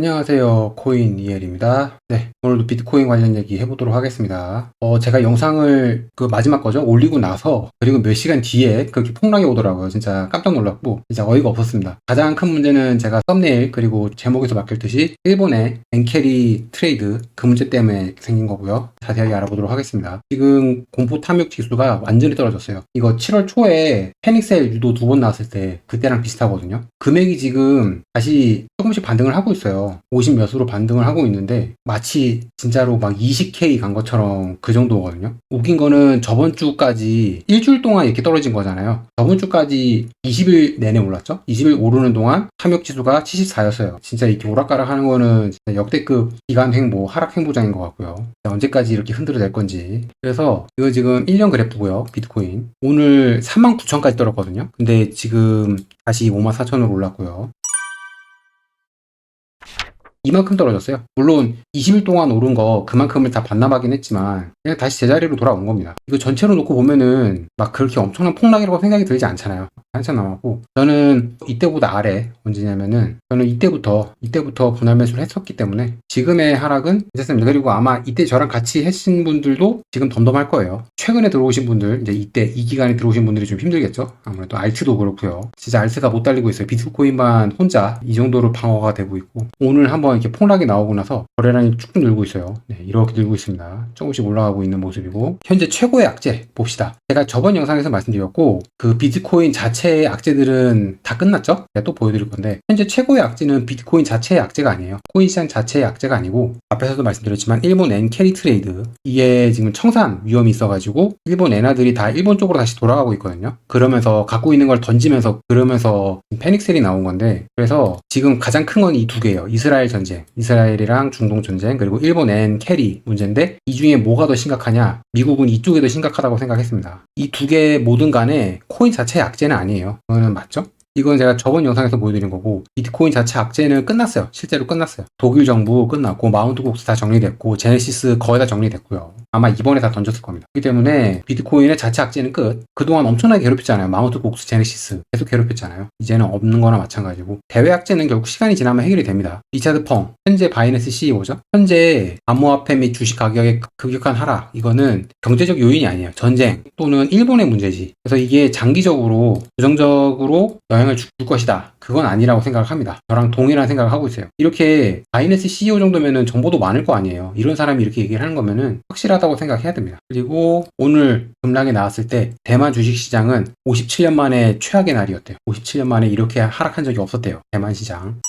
안녕하세요. 코인 이엘입니다. 네, 오늘도 비트코인 관련 얘기 해보도록 하겠습니다. 어, 제가 영상을 그 마지막 거죠. 올리고 나서 그리고 몇 시간 뒤에 그렇게 폭락이 오더라고요. 진짜 깜짝 놀랐고 진짜 어이가 없었습니다. 가장 큰 문제는 제가 썸네일 그리고 제목에서 맡겼듯이 일본의 엔캐리 트레이드 그 문제 때문에 생긴 거고요. 자세하게 알아보도록 하겠습니다. 지금 공포 탐욕 지수가 완전히 떨어졌어요. 이거 7월 초에 패닉셀 유도 두 번 나왔을 때 그때랑 비슷하거든요. 금액이 지금 다시 조금씩 반등을 하고 있어요. 50 몇으로 반등을 하고 있는데 마치 진짜로 막 20K 간 것처럼 그 정도거든요. 웃긴 거는 저번 주까지 일주일 동안 이렇게 떨어진 거잖아요. 저번 주까지 20일 내내 올랐죠? 20일 오르는 동안 탐욕 지수가 74였어요. 진짜 이렇게 오락가락 하는 거는 진짜 역대급 기간 횡보, 하락 횡보장인 것 같고요. 언제까지 이렇게 흔들어 낼 건지. 그래서 이거 지금 1년 그래프고요. 비트코인. 오늘 39,000까지 떨었거든요. 근데 지금 다시 54,000으로 올랐고요. 이만큼 떨어졌어요. 물론 20일 동안 오른 거 그만큼을 다 반납하긴 했지만 그냥 다시 제자리로 돌아온 겁니다. 이거 전체로 놓고 보면은 막 그렇게 엄청난 폭락이라고 생각이 들지 않잖아요. 한참 남았고 저는 이때보다 아래 언제냐면은 저는 이때부터 이때부터 분할 매수를 했었기 때문에 지금의 하락은 괜찮습니다. 그리고 아마 이때 저랑 같이 하신 분들도 지금 덤덤할 거예요. 최근에 들어오신 분들 이제 이때 이 기간에 들어오신 분들이 좀 힘들겠죠. 아무래도 알트도 그렇고요. 진짜 알트가 못 달리고 있어요. 비트코인만 혼자 이 정도로 방어가 되고 있고 오늘 한번 이렇게 폭락이 나오고 나서 거래량이 쭉쭉 늘고 있어요. 네, 이렇게 늘고 있습니다. 조금씩 올라가고 있는 모습이고 현재 최고의 악재 봅시다. 제가 저번 영상에서 말씀드렸고 그 비트코인 자체의 악재들은 다 끝났죠? 제가 또 보여드릴 건데 현재 최고의 악재는 비트코인 자체의 악재가 아니에요. 코인 시장 자체의 악재가 아니고 앞에서도 말씀드렸지만 일본 엔 캐리 트레이드 이게 지금 청산 위험이 있어가지고 일본 엔화들이 다 일본 쪽으로 다시 돌아가고 있거든요. 그러면서 갖고 있는 걸 던지면서 그러면서 패닉셀이 나온 건데 그래서 지금 가장 큰 건 이 두 개예요. 이스라엘 전쟁, 이스라엘이랑 중동 전쟁 그리고 일본 엔 캐리 문제인데 이 중에 뭐가 더 심각하냐? 미국은 이쪽이 더 심각하다고 생각했습니다. 이 두 개 모든 간에 코인 자체의 악재는 아니에요. 그거는 맞죠? 이건 제가 저번 영상에서 보여드린 거고 비트코인 자체 악재는 끝났어요. 실제로 끝났어요. 독일 정부 끝났고 곡스 다 정리됐고 제네시스 거의 다 정리됐고요. 아마 이번에 다 던졌을 겁니다. 그렇기 때문에 비트코인의 자체 악재는 끝. 그동안 엄청나게 괴롭혔잖아요. 마운트 곡스, 제네시스 계속 괴롭혔잖아요. 이제는 없는 거나 마찬가지고 대외 악재는 결국 시간이 지나면 해결이 됩니다. 리차드 펑 현재 바이낸스 CEO죠. 현재 암호화폐 및 주식 가격의 급격한 하락 이거는 경제적 요인이 아니에요. 전쟁 또는 일본의 문제지. 그래서 이게 장기적으로 부정적으로 영향을 줄 것이다. 그건 아니라고 생각을 합니다. 저랑 동일한 생각을 하고 있어요. 이렇게 바이낸스 CEO 정도면은 정보도 많을 거 아니에요. 이런 사람이 이렇게 얘기를 하는 거면은 확실하다고 생각해야 됩니다. 그리고 오늘 급락이 나왔을 때 대만 주식시장은 57년 만에 최악의 날이었대요. 57년 만에 이렇게 하락한 적이 없었대요. 대만 시장.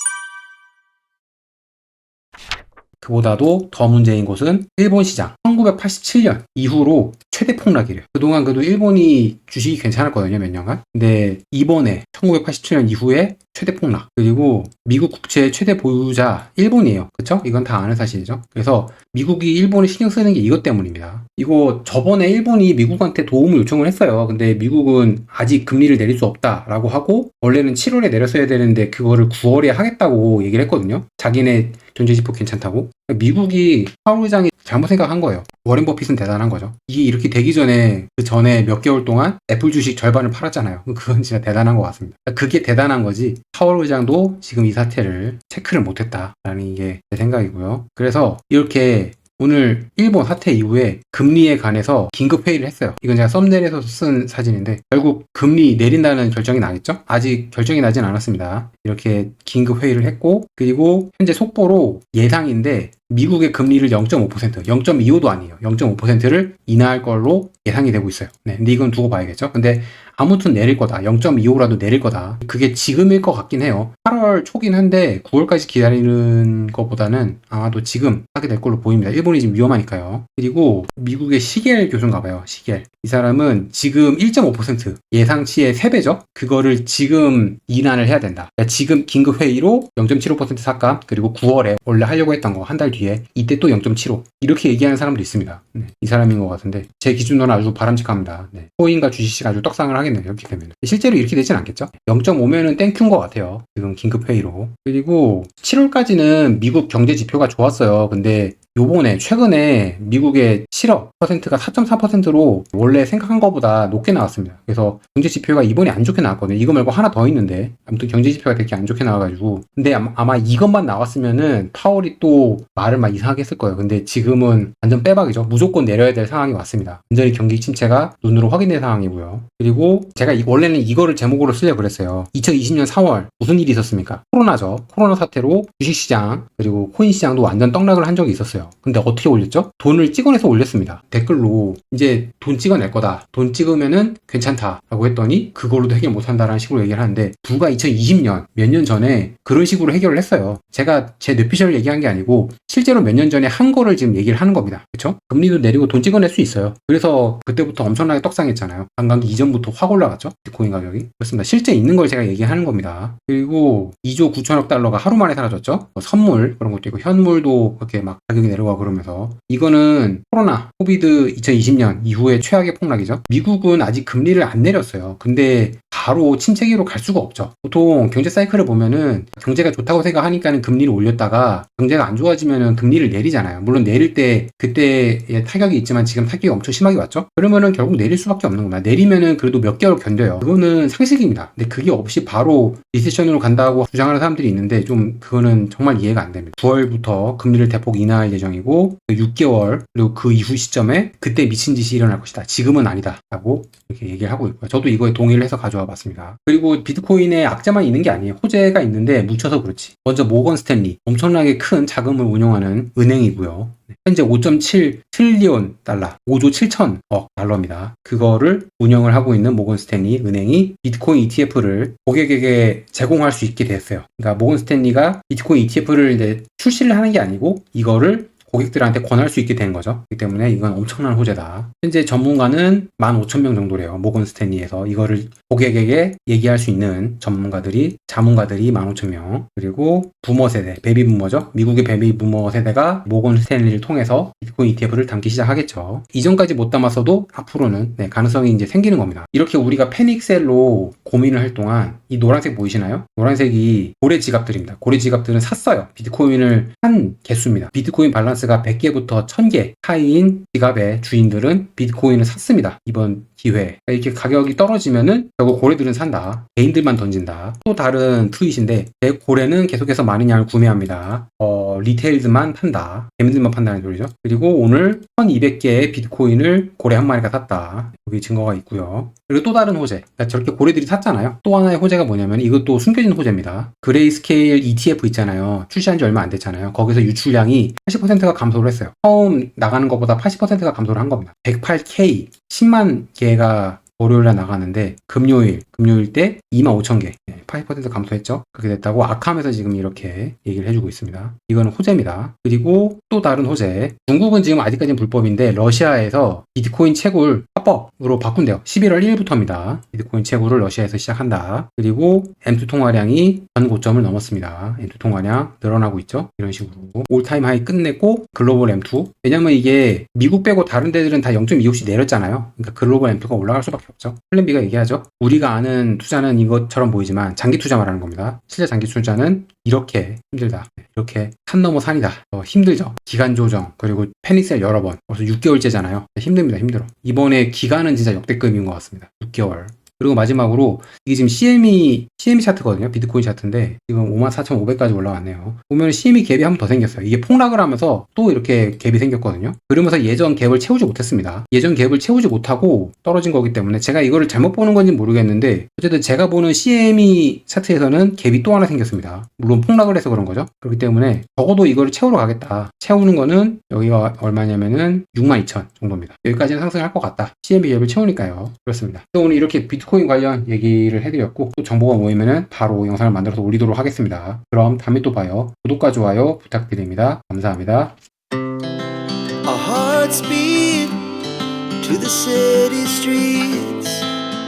그보다도 더 문제인 곳은 일본 시장. 1987년 이후로 최대 폭락이래요. 그동안 그래도 일본이 주식이 괜찮았거든요, 몇 년간. 근데 이번에 1987년 이후에 최대 폭락. 그리고 미국 국채 최대 보유자 일본이에요. 그쵸? 이건 다 아는 사실이죠. 그래서 미국이 일본을 신경 쓰는 게 이것 때문입니다. 이거 저번에 일본이 미국한테 도움을 요청을 했어요. 근데 미국은 아직 금리를 내릴 수 없다라고 하고 원래는 7월에 내렸어야 되는데 그거를 9월에 하겠다고 얘기를 했거든요. 자기네 존재지표 괜찮다고. 미국이 파월 의장이 잘못 생각한 거예요. 워렌 버핏은 대단한 거죠. 이게 이렇게 되기 전에 그 전에 몇 개월 동안 애플 주식 절반을 팔았잖아요. 그건 진짜 대단한 것 같습니다. 그게 대단한 거지. 파월 의장도 지금 이 사태를 체크를 못했다라는 게 제 생각이고요. 그래서 이렇게 오늘 일본 사태 이후에 금리에 관해서 긴급 회의를 했어요. 이건 제가 썸네일에서 쓴 사진인데 결국 금리 내린다는 결정이 나겠죠? 아직 결정이 나진 않았습니다. 이렇게 긴급 회의를 했고 그리고 현재 속보로 예상인데 미국의 금리를 0.5%, 0.25도 아니에요. 0.5%를 인하할 걸로 예상이 되고 있어요. 네, 근데 이건 두고 봐야겠죠. 근데 아무튼 내릴 거다. 0.25라도 내릴 거다. 그게 지금일 것 같긴 해요. 8월 초긴 한데 9월까지 기다리는 것보다는 아마도 지금 하게 될 걸로 보입니다. 일본이 지금 위험하니까요. 그리고 미국의 시겔 교수인가 봐요. 시겔. 이 사람은 지금 1.5% 예상치의 3배죠. 그거를 지금 인하를 해야 된다. 그러니까 지금 긴급 회의로 0.75% 삭감 그리고 9월에 원래 하려고 했던 거 한 달 뒤에 이때 또 0.75 이렇게 얘기하는 사람도 있습니다. 네, 이 사람인 것 같은데 제 기준으로는 아주 바람직합니다. 네, 코인과 주식이 아주 떡상을 하겠네요. 이렇게 되면 실제로 이렇게 되진 않겠죠? 0.5면은 땡큐인 것 같아요. 지금 긴급 회의로 그리고 7월까지는 미국 경제 지표가 좋았어요. 근데 요번에 최근에 미국의 실업 퍼센트가 4.4%로 원래 생각한 것보다 높게 나왔습니다. 그래서 경제 지표가 이번에 안 좋게 나왔거든요. 이거 말고 하나 더 있는데 아무튼 경제 지표가 되게 안 좋게 나와가지고 근데 아마, 이것만 나왔으면은 파월이 또 말을 막 이상하게 했을 거예요. 근데 지금은 완전 빼박이죠. 무조건 내려야 될 상황이 왔습니다. 완전히 경기 침체가 눈으로 확인된 상황이고요. 그리고 제가 이- 원래는 이거를 제목으로 쓰려고 그랬어요. 2020년 4월 무슨 일이 있었습니까? 코로나죠. 코로나 사태로 주식시장 그리고 코인 시장도 완전 떡락을 한 적이 있었어요. 근데 어떻게 올렸죠? 돈을 찍어내서 올렸습니다. 댓글로 이제 돈 찍어낼 거다. 돈 찍으면은 괜찮다라고 했더니 그걸로도 해결 못 한다라는 식으로 얘기를 하는데 불과 2020년 몇 년 전에 그런 식으로 해결을 했어요. 제가 제 뇌피셜을 얘기한 게 아니고 실제로 몇 년 전에 한 거를 지금 얘기를 하는 겁니다. 그렇죠? 금리도 내리고 돈 찍어낼 수 있어요. 그래서 그때부터 엄청나게 떡상했잖아요. 관광기 이전부터 확 올라갔죠. 비트코인 가격이. 그렇습니다. 실제 있는 걸 제가 얘기하는 겁니다. 그리고 2조 9천억 달러가 하루 만에 사라졌죠. 뭐 선물 그런 것도 있고 현물도 그렇게 막 가격이 내려가고 그러면서 이거는 코로나 코비드 2020년 이후에 최악의 폭락이죠. 미국은 아직 금리를 안 내렸어요. 근데 바로 침체기로 갈 수가 없죠. 보통 경제 사이클을 보면은 경제가 좋다고 생각하니까는 금리를 올렸다가 경제가 안 좋아지면은 금리를 내리잖아요. 물론 내릴 때 그때의 타격이 있지만 지금 타격이 엄청 심하게 왔죠. 그러면은 결국 내릴 수밖에 없는 겁니다. 내리면은 그래도 몇 개월 견뎌요. 그거는 상식입니다. 근데 그게 없이 바로 리세션으로 간다고 주장하는 사람들이 있는데 좀 그거는 정말 이해가 안 됩니다. 9월부터 금리를 대폭 인하할 예정이고 6개월 그리고 그 이후 시점에 그때 미친 짓이 일어날 것이다. 지금은 아니다 라고 이렇게 얘기를 하고 있고요. 저도 이거에 동의를 해서 가져와 봤습니다. 그리고 비트코인에 악재만 있는 게 아니에요. 호재가 있는데 묻혀서 그렇지. 먼저 모건 스탠리 엄청나게 큰 자금을 운용하는 은행이고요. 네, 현재 5.7 트릴리온 달러, 5조 7천억 달러입니다. 그거를 운영을 하고 있는 모건 스탠리 은행이 비트코인 ETF를 고객에게 제공할 수 있게 됐어요. 그러니까 모건 스탠리가 비트코인 ETF를 출시를 하는 게 아니고 이거를 고객들한테 권할 수 있게 된 거죠. 그렇기 때문에 이건 엄청난 호재다. 현재 전문가는 15,000명 정도래요. 모건 스탠리에서 이거를 고객에게 얘기할 수 있는 전문가들이 자문가들이 15,000명. 그리고 부머 세대, 베이비 부머죠. 미국의 베이비 부머 세대가 모건 스탠리를 통해서 비트코인 ETF를 담기 시작하겠죠. 이전까지 못 담았어도 앞으로는 네, 가능성이 이제 생기는 겁니다. 이렇게 우리가 패닉셀로 고민을 할 동안 이 노란색 보이시나요? 노란색이 고래 지갑들입니다. 고래 지갑들은 샀어요. 비트코인을 한 개수입니다. 비트코인 밸런스 가 100개부터 1000개 사이인 지갑의 주인들은 비트코인을 샀습니다. 이번 기회에. 이렇게 가격이 떨어지면은 결국 고래들은 산다. 개인들만 던진다. 또 다른 트윗인데 내 고래는 계속해서 많은 양을 구매합니다. 어, 리테일즈만 판다. 개인들만 판다는 소리죠. 그리고 오늘 1200개의 비트코인을 고래 한 마리가 샀다. 여기 증거가 있고요. 그리고 또 다른 호재. 그러니까 저렇게 고래들이 샀잖아요. 또 하나의 호재가 뭐냐면 이것도 숨겨진 호재입니다. 그레이스케일 ETF 있잖아요. 출시한 지 얼마 안 됐잖아요. 거기서 유출량이 80%가 감소를 했어요. 처음 나가는 것보다 80%가 감소를 한 겁니다. 108K 10만 개가 월요일에 나가는데 금요일 금요일 때 2만 5천 개, 80% 감소했죠. 그렇게 됐다고 아캄에서 지금 이렇게 얘기를 해주고 있습니다. 이거는 호재입니다. 그리고 또 다른 호재. 중국은 지금 아직까지는 불법인데 러시아에서 비트코인 채굴 합법으로 바꾼대요. 11월 1일부터입니다. 비트코인 채굴을 러시아에서 시작한다. 그리고 M2 통화량이 전 고점을 넘었습니다. M2 통화량 늘어나고 있죠. 이런 식으로 올타임 하이 끝냈고 글로벌 M2. 왜냐면 이게 미국 빼고 다른 데들은 다 0.25씩 내렸잖아요. 그러니까 글로벌 M2가 올라갈 수밖에 없죠. 플랜비가 얘기하죠. 우리가 아는 투자는 이것처럼 보이지만 장기 투자 말하는 겁니다. 실제 장기 투자는 이렇게 힘들다. 이렇게 산 넘어 산이다. 어, 힘들죠. 기간 조정 그리고 패닉셀 여러 번. 벌써 6개월째잖아요. 힘듭니다. 힘들어. 이번에 기간은 진짜 역대급인 것 같습니다. 6개월. 그리고 마지막으로 이게 지금 CME CME 차트거든요. 비트코인 차트인데 지금 54,500까지 올라왔네요. 보면 CME 갭이 한 번 더 생겼어요. 이게 폭락을 하면서 또 이렇게 갭이 생겼거든요. 그러면서 예전 갭을 채우지 못했습니다. 예전 갭을 채우지 못하고 떨어진 거기 때문에 제가 이거를 잘못 보는 건지 모르겠는데 어쨌든 제가 보는 CME 차트에서는 갭이 또 하나 생겼습니다. 물론 폭락을 해서 그런 거죠. 그렇기 때문에 적어도 이거를 채우러 가겠다. 채우는 거는 여기가 얼마냐면은 62,000 정도입니다. 여기까지는 상승할 것 같다. CME 갭을 채우니까요. 그렇습니다. 오늘 이렇게 비트 코인 관련 얘기를 해드렸고 또 정보가 모이면은 바로 영상을 만들어서 올리도록 하겠습니다. 그럼 다음에 또 봐요. 구독과 좋아요 부탁드립니다. 감사합니다.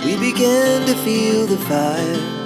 We began to feel the fire.